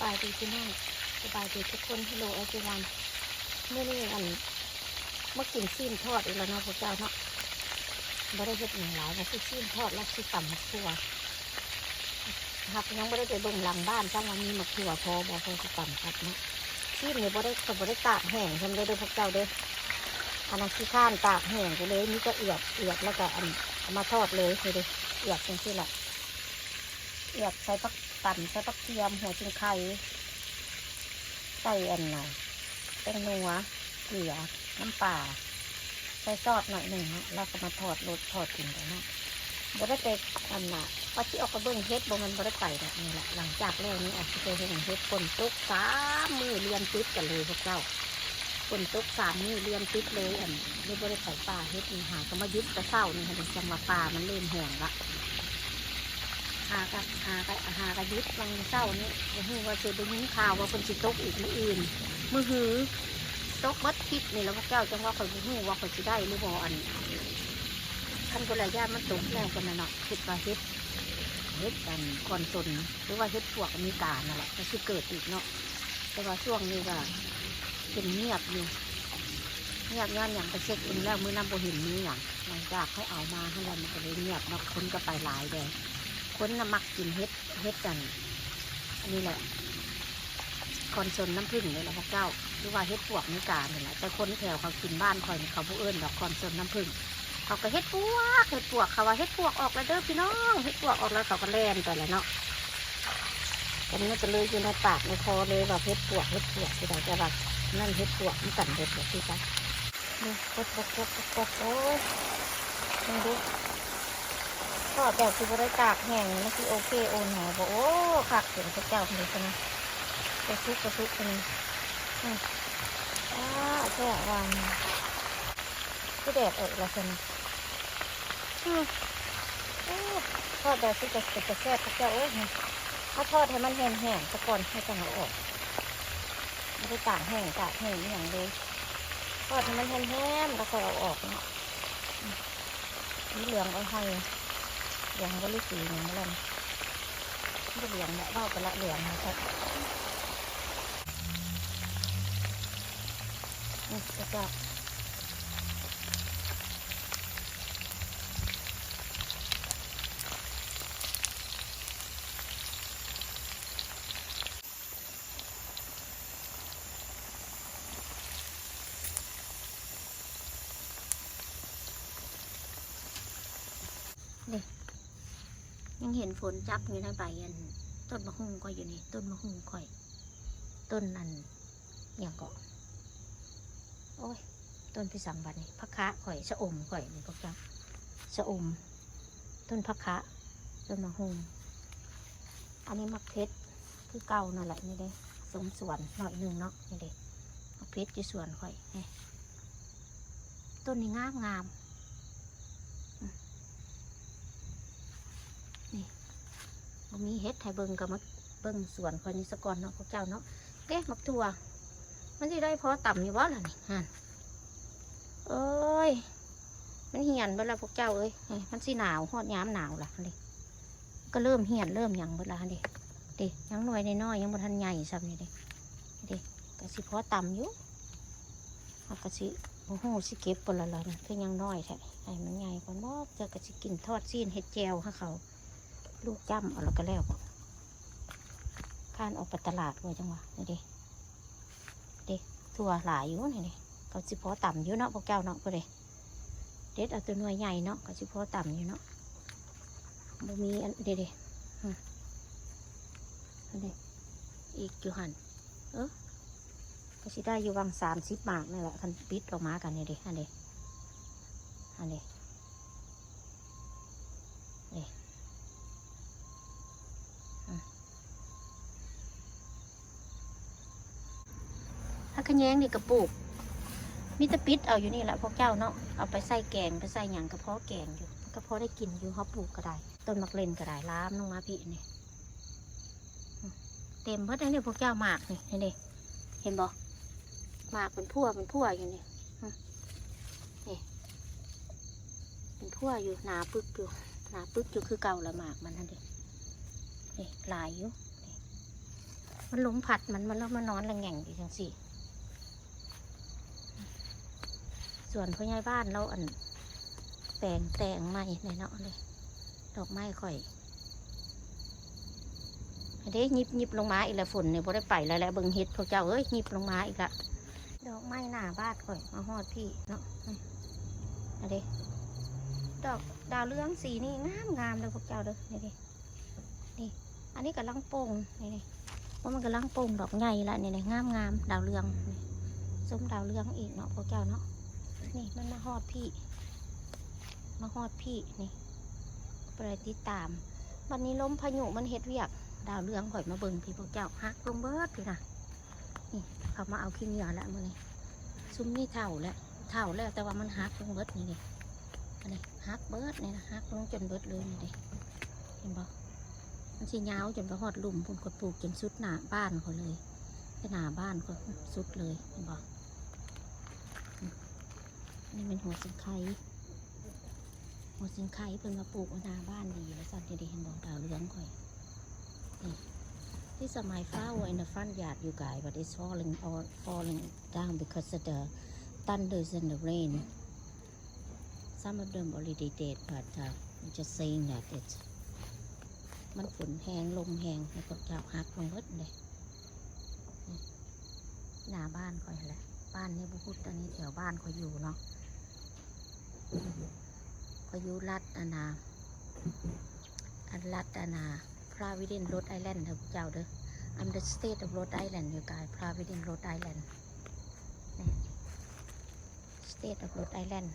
บายดีพี่น้องสบายดีทุกคนฮัลโหลเอเจวันเมื่อนี้อันเมื่อกินซีนทอดอีกแล้วเนาะพวกเจ้าเนาะไม่ได้เฮ็ดอย่างหลายนะคือซีนทอดแล้วคือต่ำขัวครับยังไม่ได้ไปเบิ่งหลังบ้านจ้างว่ามีมะขั่วพอบอกพอจะต่ำครับเนาะซีนเนี่ยบ่ได้ก็บ่ได้ตากแห้งทำได้ด้อพวกเจ้าเด้ออันนั้นขี้ข้านตากแห้งไปเลยนี่ก็เอือบเอือบแล้วก็อันอามาทอดเลยเลยเด้อเอือบจังซี่แหละเอือกใส่ปัก ปั่นใส่ปักเทียมหัวชิงไข่ใส่อันหนแป้งนัวเกลือน้ำปลาใส่ซอสหน่อยหนึ่งเนาะแล้วก็มาทอดรสทอดกินกันนะบ่ได้ไปอันน่ะว่าที่ออกกระเบื้องเฮ็ดบ่มันบ่ได้ไปแบบนี้แหละหลังจากแรกนี้ออกที่ไปเฮ็ดเฮ็ดฝนตกสามมือเรียนติดกันเลยพวกเจ้าฝนตกสามมือเรียนติดเลยอันไม่บ่ได้ไปป่าเฮ็ดอีหาก็มายึดกระเศร้านี่ค่ะจังหวะป่ามันเริ่มแห้งละ หากับหากับหากับยุดบางเศร้านี่บ่ฮู้ว่าสิได้ยินข่าวว่าคนสิตกอีกมืออื่นมือหือตกเบัดทิศนี่แล้วพวกเจ้าจังว่าข่อยบ่ฮู้ว่าข่อยสิได้หรือบ่อันคันคนลย่านมันตกแรงกันน่ะเนาะคิดว่าเฮ็ดเฮ็ดกันคอนสนหรือว่าเฮ็ดพวกมริการนั่นแหละก็สิเกิดอีกเนาะแต่ว่าช่วงนี้ก็เป็นเงียบอยู่เงียบย้อนอย่างไปเช็คอินแล้วมือนั้นบ่เห็นมีหยังหลังจากให้เอามาให้แล้วมันก็เลยเงียบเนาะคนก็ไปหลายเลย คนน่ะมักกินเฮ็ดเฮ็ดกัน อันนี้แหละคอนโซนน้ำผึ้งเลยละพวกเจ้า หรือว่าเฮ็ดปวกนิกาเนี่ยแหละแต่คนแถวเขากินบ้านคอยนี่เขาผู้เอิ้นดอกคอนโซนน้ำผึ้งเขาก็เฮ็ดปวกเฮ็ดปวกเขาว่าเฮ็ดปวกออกแล้วเด้อพี่น้องเฮ็ดปวกออกแล้วเขาก็แล่นไปแล้วเนาะตอนนี้จะเลยอยู่ในปากในคอเลยว่าเฮ็ดปวกเฮ็ดปวกที่ใดจะว่านั่นเฮ็ดปวกมันกันเด็ดแบบที่จ้ะนี่กดกดกดกดกดโอ้ย มึงดูก็แบบที่บริตากแห้งนี่มันคือโอเคโอนหอบอกโอ้คักเสียงพระเจ้าคนนี้คนนี้กระซุกกระซุกคนนี้อ้าแค่วันที่แดดเออละคนนี้ทอดแบบที่จะจะจะแซ่บพระเจ้าโอ้ยถ้าทอดให้มันแห้งแห้งๆซะก่อนให้จังเอาออกไม่ได้ตากแห้งตากแห้งอย่างเลยทอดให้มันแห้งๆแล้วก็เอาออกเนาะนี่เหลืองเอาให้ เหลืองก็ลูกสีเหมือนกันไม่เหลืองเนี่ยเล่าไปละเหลืองนะครับนี่ก็จะ ยังเห็นฝนจับอยู่ในใบอันต้นมะฮุ่งก็อยู่นี่ ต้นมะฮุ่งค่อย ต้นนั้นอย่างเกาะโอ้ย ต้นพิสังบันนี่พักคะข่อยชะอมข่อยนี่พวกเจ้าชะอม ต้นพักคะต้นมะฮุ่งอันนี้มักเพชรคือเก่านั่นแหละนี่เด้สมส่วนหน่อยหนึ่งเนาะนี่เด้มักเพชรอยู่ส่วนข่อยนี่ต้นนี้งามงามอืม บ่มีเฮ็ดไทยเบิงกับมักเบิงสวนข่อนี่สกอนเนาะพวกเจ้าเนาะเอ๊ะมักถั่วมันสิได้พอต่ำอยู่บ่ล่ะนี่ฮะเอ้ย มันเหี่ยนเวลาพวกเจ้าเอ้ยมันสิหนาวฮอดยามหนาวล่ะเลยก็เริ่มเหี่ยนเริ่มหยังเวลาเด็เด็ยังหน้อยในน้อยยังบ่ทันใหญ่ซ้ำนี่เด็เด็กะสิพอต่ำอยู่เอากะสิโอ้โหสิเก็บปละละนะคือยังน้อยแท้ไอ้มันใหญ่ก่อนบ่เจอกะสิกินทอดซีนเห็ดแจวให้เขา ลูกจ้ำเอาแล้วก็แล้วข้านออกไปตลาดเลยจังหวะนี่ด็เด็ทั่วหลายอยู่นี่เด็ก็สิพอต่ำอยู่เนาะพวกเจ้าเนาะก็เลยเด็ดเอาตัวหน่วยใหญ่เนาะก็สิพอต่ำอยู่เนาะบ่มีอันเด็ดๆอืมอันนี้อีกอยู่หันเออก็สิได้อยู่วังสามสิบบาทนี่แหละคันปิดออกมากันนี่ด็อันนี้อันนี้นี่อืมถ้า ขะแยงนี่กระปลูกมีแตะปิดเอาอยู่นี่แหละพวกเจ้าเนาะเอาไปใส่แกงไปใส่หยังกระเพาะแกงอยู่กระเพาะได้กินอยู่เขาปลูกก็ได้ต้นมักเลนก็ได้ล้ามลงมาพี่นี่เต็มเพิ่นนี่พวกเจ้าหมากนี่นี่เห็นบ่หมากเป็นพั่วเป็นพั่วอยู่นี่นี่เป็นพั่วอยู่หนาปึกอยู่หนาปึกอยู่คือเก่าละหมากมันนั่นเองนี่ลายอยู่มันหลมพัดมันมันแล้วมันนอนระแง่งอยู่จังสิ ส่วนพ่อใหญ่บ้านเราอันแต่งแต่งไม้ในเนาะเลยดอกไม้ข่อยอันนี้ยิบยิบลงมาอีกล้วฝนเนี่ยพอได้ไปแล้วแหละเบิ่งเฮ็ดพวกเจ้าเอ้ยยิบลงมาอีกละดอกไม้หน้าบ้านข่อยมาฮอดพี่เนาะไอเด้ดอกดาวเรืองสีนี่งามงามเลยพวกเจ้าเด้อนี่ดินี่อันนี้กำลังโป่งนี่นี่ว่ามันกำลังโป่งดอกใหญ่ละนี่นี่งามงามดาวเรืองส้มดาวเรืองอีกเนาะพวกเจ้าเนาะ นี่มันมาฮอดพี่ มาฮอดพี่นี่ไปติดตาม วันนี้ล้มพายุมันเฮ็ดเวียก ดาวเรืองข่อยมาเบิ่งพี่พวกเจ้าฮักลงเบิดพี่นะนี่เขามาเอาขี้เหนียวแล้วมือนี้ซุ้มนี่เท่าแล้วเท่าแล้วแต่ว่ามันฮักลงเบิดนี่นี่อันนี้ฮักเบิดนี่นะฮักลงจนเบิดเลยนี่ดิเห็นบ่มันสิยาวจนไปฮอดหลุมพุ่นก็ปลูกจนสุดหน้าบ้านเขาเลยหน้าบ้านเขาสุดเลยเห็นบ่ เป็นหัวสิงไข่หัวสิงไข่เพิ่นมาปลูกนาบ้านดีแล้วสัตว์ดีๆเห็นบอกดาวเรืองข่อยนี่ที่สมัย flower in the front yard you guys but it's falling or falling down because of the thunders and the rain some of them already dead but uh, I'm just saying that it มันฝนแหงลมแหงแล้วก็จับหักลงเบิดเลยนี่หน้าบ้านข่อยแหละบ้านนี่บุพุดอันนี้แถวบ้านข่อยอยู่เนาะ พายุรัดอานา อันรัดอานาพราวิเดนโรดไอแลนด์เถอะพวกเจ้าเด้ออัมเดอร์สเตทของโรดไอแลนด์อยู่กายพราวิเดนโรดไอแลนด์นี่ state of Rhode Island